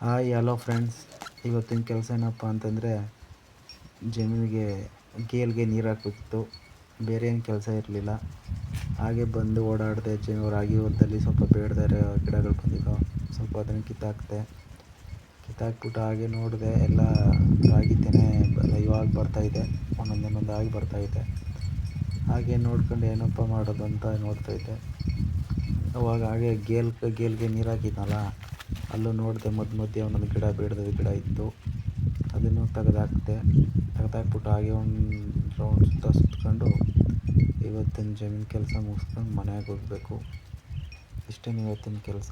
Hi, hello friends. ಇವತ್ತಿನ ಕೆಲಸ ಏನಪ್ಪ ಅಂತಂದರೆ ಜಮೀನಿಗೆ ಗೇಲ್ಗೆ ನೀರು ಹಾಕಬೇಕಿತ್ತು. ಬೇರೆ ಏನು ಕೆಲಸ ಇರಲಿಲ್ಲ. ಹಾಗೆ ಬಂದು ಓಡಾಡಿದೆ ಜಮೀನು ರಾಗಿ ಹೊಲದಲ್ಲಿ ಸ್ವಲ್ಪ ಬೇಡದಾರೆ, ಗಿಡಗಳು ಬಂದಿದ್ದವು ಸ್ವಲ್ಪ ಅದನ್ನು ಕಿತ್ತಾಕ್ತೆ ಕಿತ್ತಾಕ್ಬಿಟ್ಟು ಹಾಗೆ ನೋಡಿದೆ, ಎಲ್ಲ ರಾಗಿ ತೆನೆ ಇವಾಗ ಬರ್ತಾಯಿದೆ ಒಂದೊಂದು ಒಂದೊಂದು ಆಗಿ ಬರ್ತಾಯಿದೆ ಹಾಗೆ ನೋಡ್ಕೊಂಡು ಏನಪ್ಪ ಮಾಡೋದು ಅಂತ ನೋಡ್ತಾಯಿದ್ದೆ ಅವಾಗ ಹಾಗೆ ಗೇಲ್ ಗೇಲ್ಗೆ ನೀರು ಹಾಕಿದ್ನಲ್ಲ ಅಲ್ಲೂ ನೋಡಿದೆ ಮಧ್ಯ ಮಧ್ಯೆ ಒಂದೊಂದು ಗಿಡ ಬೇಡದ ಗಿಡ ಇತ್ತು. ಅದನ್ನು ತೆಗೆದಾಕ್ದೆ. ತೆಗೆದಾಕ್ಬಿಟ್ಟು ಹಾಗೆ ಒಂದು ರೌಂಡ್ ಸುತ್ತ ಸುತ್ಕೊಂಡು ಇವತ್ತಿನ ಜಮೀನು ಕೆಲಸ ಮುಗಿಸ್ಕೊಂಡು ಮನೆಗೆ ಹೋಗಬೇಕು. ಇಷ್ಟೇ ಇವತ್ತಿನ ಕೆಲಸ.